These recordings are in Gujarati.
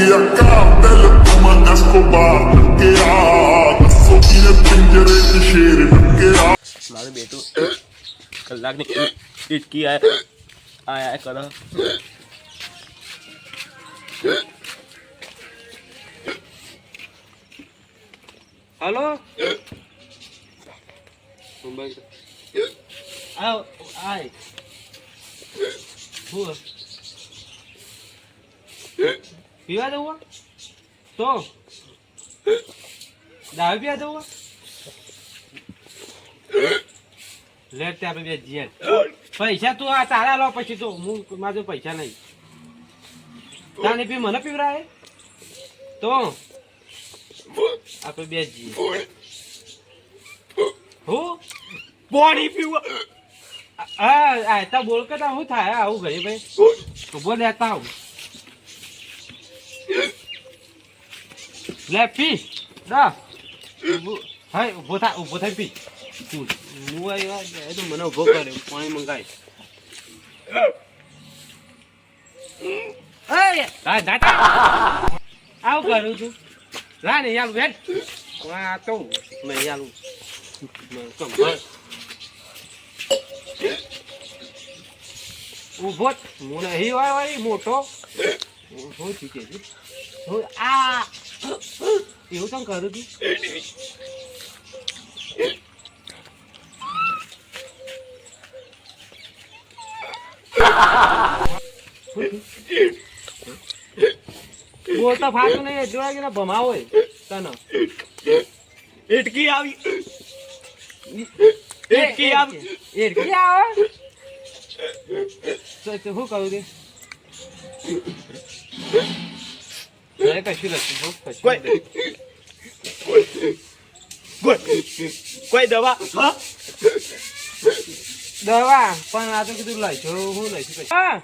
que acaba la como Escobar, que haga, so tiene pinjere de shere, que haga. મારું બેટું કલાકની ઇટકી આયા આયા કરો હલો મુંબઈ આવ આય હું પીવા દઉં તો? દાવી પીવા દઉં લે તે આપણે બે જીએ. પૈસા તું આ તારા લો, પછી તો હું મારે પૈસા નહીં તાને પી મને પીવરાય તો? આપણે બે જીએ. હું? પાણી પીવા. હા આ તા બોલ કે હું થાય, આવું ઘરે ભાઈ. ઊભો લેતા આવું. લે પી દા. ઊભો હાય ઊભો થા ઊભો પી તું હું આવ્યો એ તો મને ઊભો કરે પાણી મંગાય. આવું કરું છું. લા ને યાર વેટ આ તો મેં યાર ઊભો. હું નહીં હોય મોટો. છે જી. હું આ એવું તો કરું છું બોલતા ફાટું નહીં જોવા કે ભમા હોય તને એટકી આવી એટકી આવી એટકી આવે શું કહું તે નથી હું કશું કોઈ નથી. કોઈ કોઈ દવા હા દવા પણ આ તો કીધું લઈશું હું લઈ કશું હા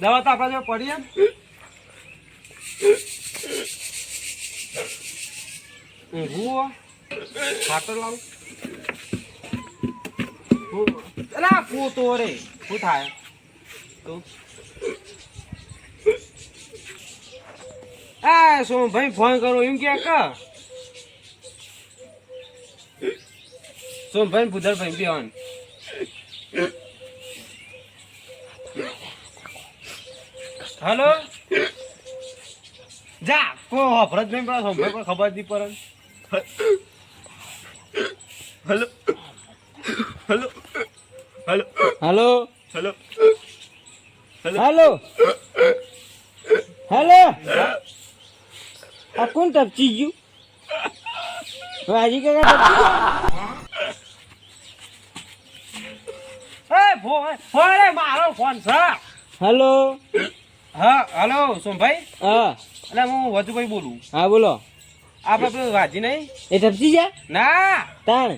દવા તો આપણા જોડે પડી એમ ઊંઘવું ખાતર લાવું અલા પોતો રે શું થાય તો આ શું ભાઈ ફોન કરો એમ કે કા? શું ભાઈ ભૂધર ભાઈ બેવાન હલો? જા કો હફરત નહીં પડે સંભાઈ પણ ખબર નહીં પડે? Hello. Hello. Hello. Hello? Hello. Hello? Hello. આ કોણ ટપચી ગયું? વાજી કાકા ટપચી મારો ફોન છે. હલો? હા હલો સોમભાઈ? હા. એટલે હું વધુભાઈ બોલું. હા બોલો. આપણે પેલું વાજી નહીં? એ ટપસી જા ના. તાણ.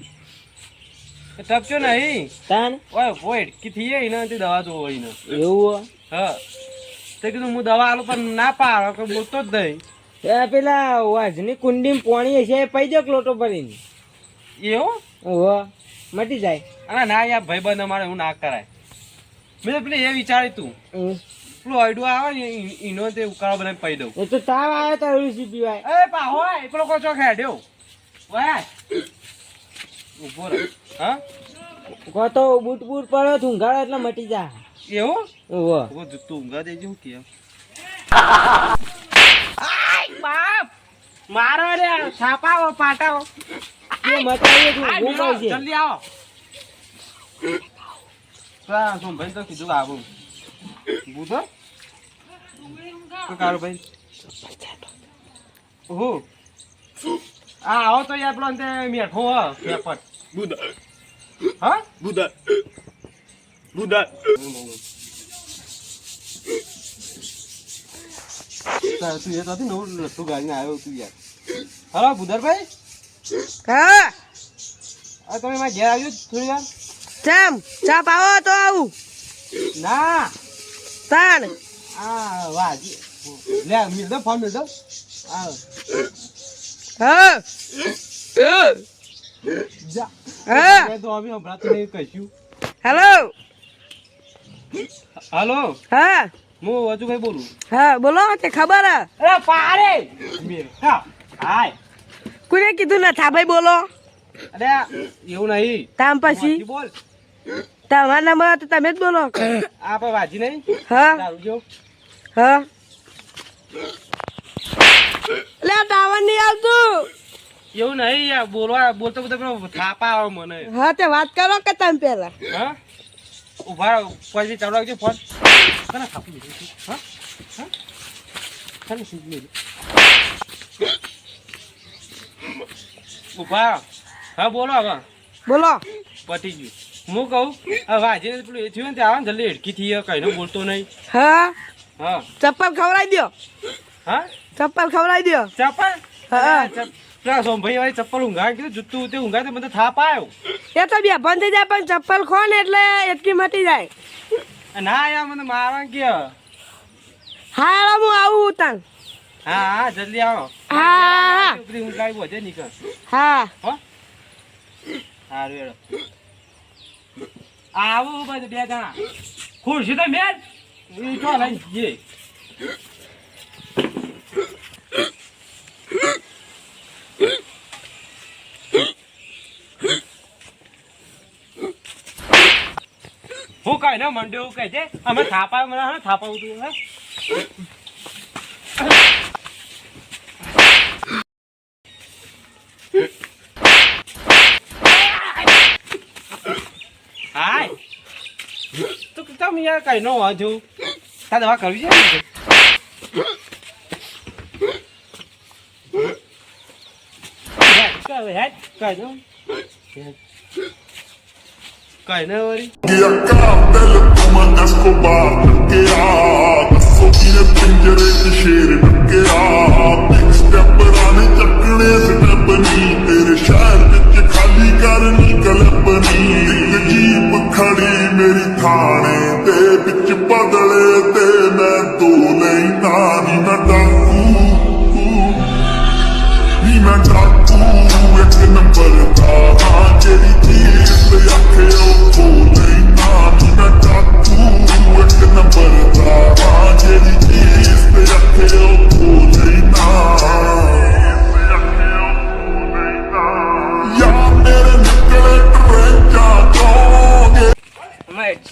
એ ટપચ્યો નહીં. તાણ. ઓય ઓય કી એને તે દવા જોવો ને એવું હા. તે કીધું હું દવા આલું પણ ના પાડો કે બોલતો જ નહીં. એ પેલા વાજની કુંડીમાં પોણી હશે એ પૈ દો લોટો ભરીને. એવું? ઓહો મટી જાય. હા ના યાર ભાઈ બંધ અમારે એવું ના કરાય. મેં પેલી એ વિચાર્યું તું. પેલું અડું આવે ને એનો તે ઉકાળો બનાવી પડી દઉં. એ તો તાવ આવે તો રૂસી પીવાય. એ પા હોય પેલો કોચો ખેડ્યો ઓય ઊભો રહે. હા? કહો તો બૂટ બૂટ પડો ધૂંઘાડો એટલે મટી જા એવું? ઓહો. તું ઊંઘા દેજો હું બાપ મારો રે છાપાવો પાટાવો. એ મટાડીએ છું હું કહું આવશે. જલ્દી આવો. હા શું ભાઈ તો કીધું આવો. બુધો તો કારો ભાઈ? ઓહો આ આવો તો યાર પેલો અંતે મેઠો હ પેપર બુધો હા? બુધો બુધો તું એ તો નવું રસ્તો ગાડીને આવ્યો તું યાર. હલો બુધરભાઈ હા. આ તમે મારા ઘેર આવ્યો થોડી વાર? ચમ ચા પાવો તો આવું. ના. તાણ. આ વાહ લે મિલતો ફોન મિલતો હા. જા. હા. તો અમે સંભળાતું નહીં કહીશું હેલો. હાલો. હા. હું વજુભાઈ બોલું. હા બોલો તે ખબર હે? અરે પાડે. હા. હાય. કોને કીધું ને? થાભાઈ બોલો. અરે એવું નહીં. તામ પછી? બોલ. તમારા નંબર તો તમે જ બોલો. આ પણ વાજી નહીં? હા. જો. હા. લે ટાવર નહીં આવતું. એવું નહીં યાર બોલવા બોલતો બોલતો પેલો થાપા આવે મને. હા તે વાત કરો કે તમે પેલા હા? ઊભા પછી ચાલુ રાખજો ફોન. કના થાપી દીધું? હા? હા? ખાલી સીધ ઊભા હા બોલો હવે. બોલો. પતી ગયું. હું કહું હવે આજે પેલું એ થયું ને તે આવે ને જલ્દી હેડકી થઈ કઈ બોલતો નહીં. હા? હા. ચપ્પલ ખવડાવી દો હા? ચપ્પલ ખવડાવી દો ચપ્પલ? હા. પેલા સોમભાઈ વાળી ચપ્પલ ઊંઘા કીધું જૂતું તે ઊંઘા મને થાપ આવ્યો એ તો બે બંધ થઈ જાય પણ ચપ્પલ ખો ને એટલે એટલી મટી જાય. ના યાર મને મારવા કે હા હું આવું ઉતાન હા હા જલ્દી આવો. હા હા બધી ઊંઘાઈ વધે નીકળ. હા. હો? સારું હેડો. આવો બધું બે જણા. ખુરશી તો મેં એ લઈ જઈએ. હું કઈ ને મંડે એવું કહે છે અમે થાપા મને હા થાપાવું તું હે હાય તો તમે યાર કઈ નો વાંધો તા દવા કરવી છે કઈ ના વળી Que acaba ਵਿੱਚ ਪਗਲੇ ਤੇ ਮੈਂ ਤੋ ਲੈਣਾ ਨੀ ਮੈਂ ਡਾਕੂ। ਨੀ ਮੈਂ ਡਾਕੂ, ਇੱਕ ਨੰਬਰ ਦਾ ਹਾਂ ਜਿਹੜੀ ਚੀਜ਼ ਤੇ ਆਖੇ ਉਹ ਤੋ ਲੈਣਾ ਨੀ ਮੈਂ ਡਾਕੂ, ਇੱਕ ਨੰਬਰ ਦਾ ਹਾਂ ਜਿਹੜੀ ਚੀਜ਼ ਤੇ ਆਖੇ ਉਹ ਤੋ ਲੈਣਾ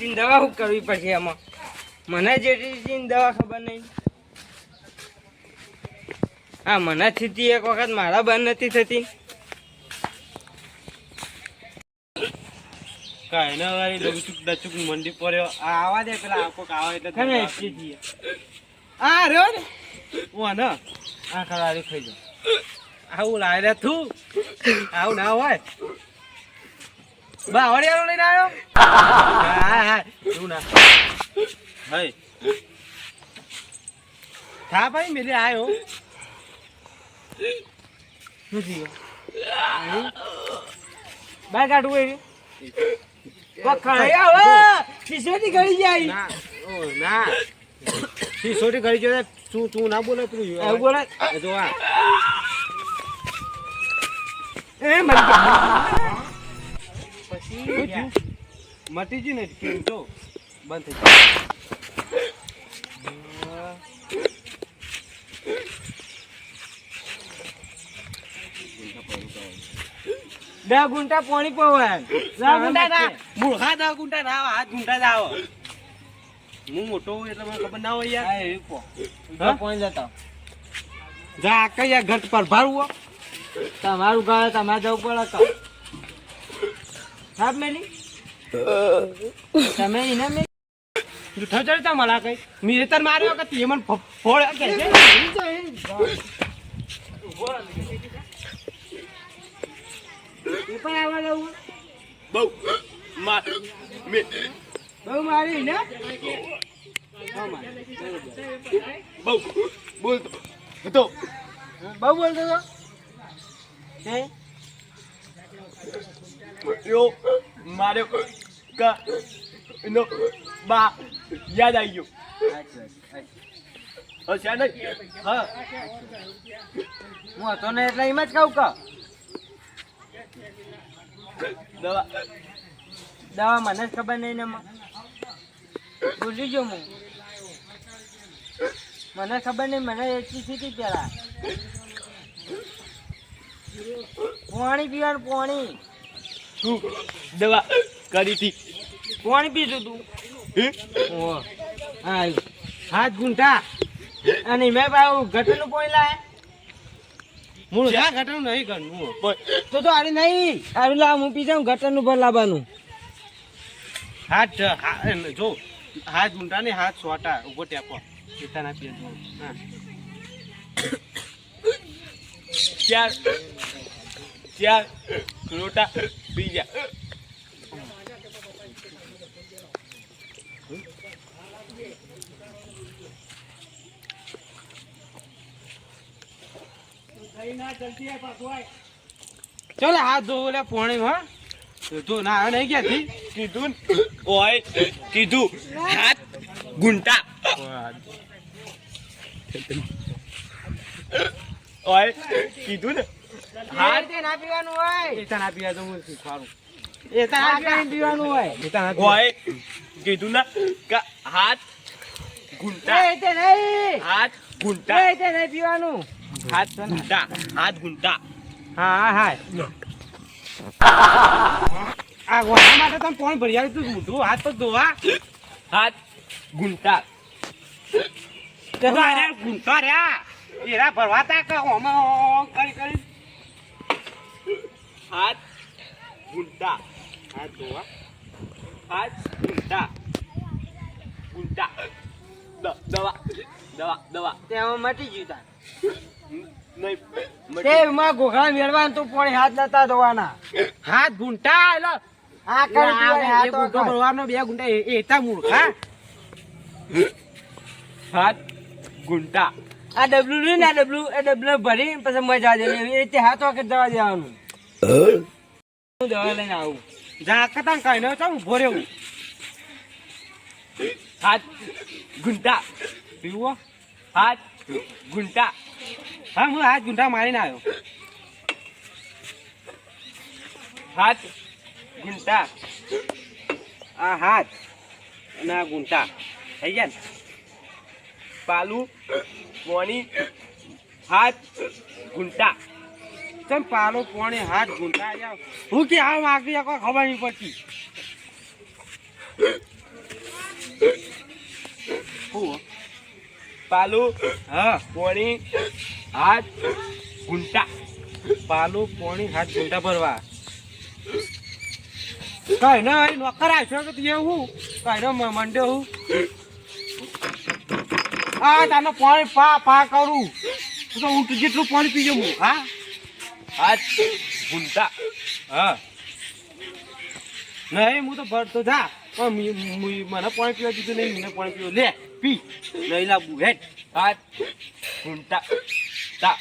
અમારે દવા શું કરવી પડશે આમાં? મને જેટલી દવા ખબર નહીં. હા મને થતી એક વખત મારા બંધ નથી થતી. કઈ ના વળી ડચુક ડચુક મંડી પડ્યો. આ આવા દે પેલા આખો એટલે તમે આ રહ્યો ને. હું ને. આ ખરાડી ખાઈ જાઉં આવું લાવે રે તું. આવું ના હોય. બા વડિયાળો લઈને આવ્યો? હા હા. એવું ના. હઈ. થા ભાઈ મેલે આવ્યો નથી બાર કાઢવું એ પકડાઈ આવે! શીશોથી ગળી જાય. ના ઓ ના. સી સોટી કરી જો તું તું ના બોલે તું એવું બોલે? જો આ. એ શું થયું? મટી ગયું ને જો બંધ થઈ ગયું બે ગુંટા પાણી પવાય. દા ગુંટા ના મૂળખા દા ગુંટા ના આવે, હાથ ગુંડા જ હું મોટો હોઉં એટલે મને ખબર ના હોય યાર. હા? પાણી જતા જા કઈ ઘટ પર ભરવો તમારું ઘર તમારે જવું પડે સાહેબ મેલી? તમે એના મેં જૂઠો ચડતા मला કઈ? મી તર માર્યો કે તે મને ફોડ કે છે? પણ આવવા દઉં બહુ. મા મે બહુ મારી ને? બહુ. બોલતો હતો બહુ બોલતો હતો હે? યો મારે કા નો બા યાદ આવી ગયો. અચાનક હા. હું હતો ને એટલે એમ જ કહું કા. દવા. દવા મને જ ખબર નહીં ને ભૂલી ગયો હું. મને ખબર નહીં મને એટલી સીધી પેલા. પાણી પીવાનું પાણી. તું દવા કરી હતી? કોણ પીધું તું? હે? હા. હાથ ગુંઠા. અને મેં ભાઈ ગટરનું પોઈ લાય. મૂળ હા ઘટાડું નહીં પણ તો તો આરે નહીં. આડી લાવ હું પી જાઉં ગટરનું ભર લાવવાનું. હાથ હા- જો હાથ ગુંટા ને હાથ સોટા ઊભો ટેપો પિતાના પીએ જો. હા. ચાર ચાર લોટા બીજા ચાલ હાથ ધો લે પાણી હા. ધો ના નહીં ક્યાંથી કીધું ઓય કીધું હાથ ગુંટા. ઓય કીધું ને હાથ? ના પીવાનું હોય. એતા ના પીવા તો હું શીખવાડું એતા ના. પીવાનું હોય. એતા ના. કીધું ના કે હાથ ગુંટા. એ તે નહીં. હાથ ગુંટા. એ તે નહીં પીવાનું. હાથ ગુંટા. હાથ ગુંટા. હા હા હા આ ગોળા માટે તમે કોણ ભરી આવી તું મોઢું હાથ તો ધોવા. હાથ ગુંટા. ગુંટા તો રહ્યા. એરા ભરવા તા કે ઓમાં ઓમ કરી કરી. હાથ ગુંટા હાથ ધોવા હાથ ગુંડા ગુંડા દવા. દવા દવા. તેમાં મટી ગયું તાર. નહીં તે માં ઘોઘા મેળવાનું તું પણ હાથ નતા ધોવાના. હાથ ગુંટા એલો આ કરી ગુંઠો ભરવાનો બે એ- એ એતા મૂળ હા? હાથ ગુંટા આ ડબલ્યુ ને આ ડબલું એ ડબલ્યુ ભરી પછી મજા દે એવી રીતે હાથ વખત દવા દેવાનું. હું દવા આવું જા કતા કઈ ન ચાલ હાથ ગુંટા પીવો હાથ ગુંટા હા હું હાથ ગુંઠા મારીને આવ્યો હાથ ગુંટા આ હાથ અને આ થઈ ગયા ને પાલું પોણી હાથ ગુંટા ચમ પાલો પોણે હાથ ગુંઠા જાવ હું કે આ માગી કોઈ ખબર નહીં પડતી. હું પાલું હા. પોણી હાથ ગુંટા પાલું પોણી હાથ ગુંઠા ભરવા. કઈ ના નોકર આવશો કે તું હું? કઈ ના મંડે હું. આ તાનો પાણી પા પા કરું. તો હું જેટલું પાણી પીજો હું હા? હાથ ગુંટા હા. નહીં હું તો ભરતો જા. પણ મને પાણી પીવા દીધું નહીં મને પાણી પીવું લે પી. નહીં લાવવું હેઠ હાથ ગુંટા તા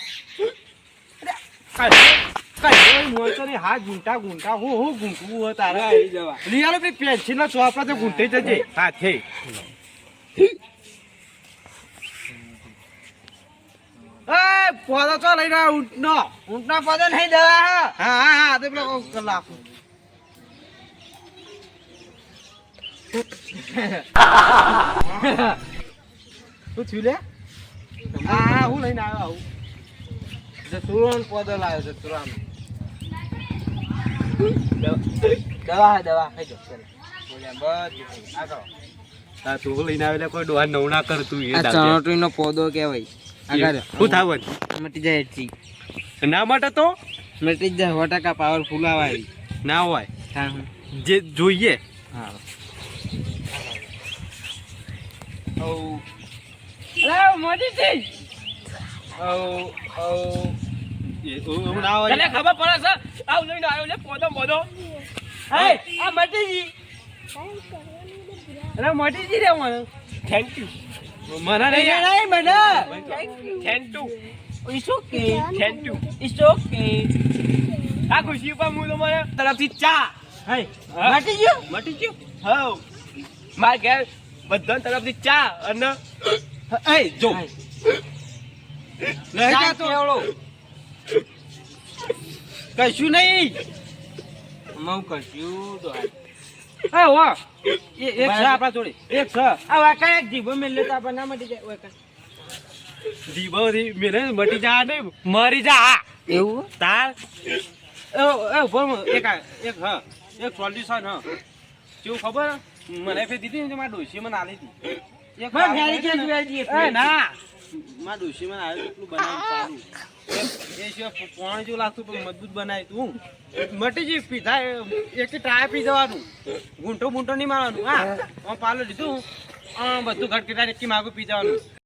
હાથ ગુંટા ગુંટા. હું હું ગુંટવું તારે. લીયાલો ભાઈ પેન્સિલ નો ચોપડા તો ગુંટાઈ જજે. હાથે એ પોદો તો લઈ રહ્યા ઊંટનો. ઊંટના પદે નહીં દવા હા. હા હા હા તે પેલો કલાક શું થયું લે? હા હા હું લઈને આવ્યો આવું. જસુરાન પોદો લાવ્યો જસુરાન દવા હે દવા. ખાઈ જાઓ બોલ્યા બધું તું લઈને આવેલા કોઈ ડોહા નવના કરતું એ ચણોટરીનો પોદો કહેવાય. શું થાવન મટી જાય એટલી. ના માટે તો? મટી જાય સો ટકા પાવરફુલ આવે ના હોય. હા જે જોઈએ. હા. છે ખબર પડે છે? આવ લઈને આવ્યો લે પોદો પોદો. હે આ મટીજી અરે મટીજી રે મને થેન્ક યુ મને નહીં મને. Thank you it's okay thank you it's okay આ ખુશી પર હું તમારા તરફથી ચા. હે મટી ગયું? મટી ગયું? હવ. મારા ઘેર બધા તરફથી ચા અને એ જો. નહીં ચા જાતો કેવડો? કશું નહીં. મઉ કરશું તો હે વાહ એક છે આપણા જોડે. એક છે. આ વાકા એક જીભો મેં લેતા પણ ના મટી જાય વાકા. જીભોથી મેલે મટી જા નહીં મરી જા એવું? તાર. એ એક એક હા. એક સોલ્યુશન હા. કેવું ખબર? મને ફેર દીધી ને મારી ડોશી મને આલી હતી એક ને, ફેરી. ડોશી મને એટલું બનાવી પાડું. એ સિવાય પોણ જેવું લાગતું મજબૂત બનાવી તું મટી જઈ પીધા એક ટ્રાય પી જવાનું. ગુંઠો ગુંઠો નહીં મારવાનું, હા. આમ પાલો લીધું બધું ઘટ કેટલા નક્કી માગું પી જવાનું.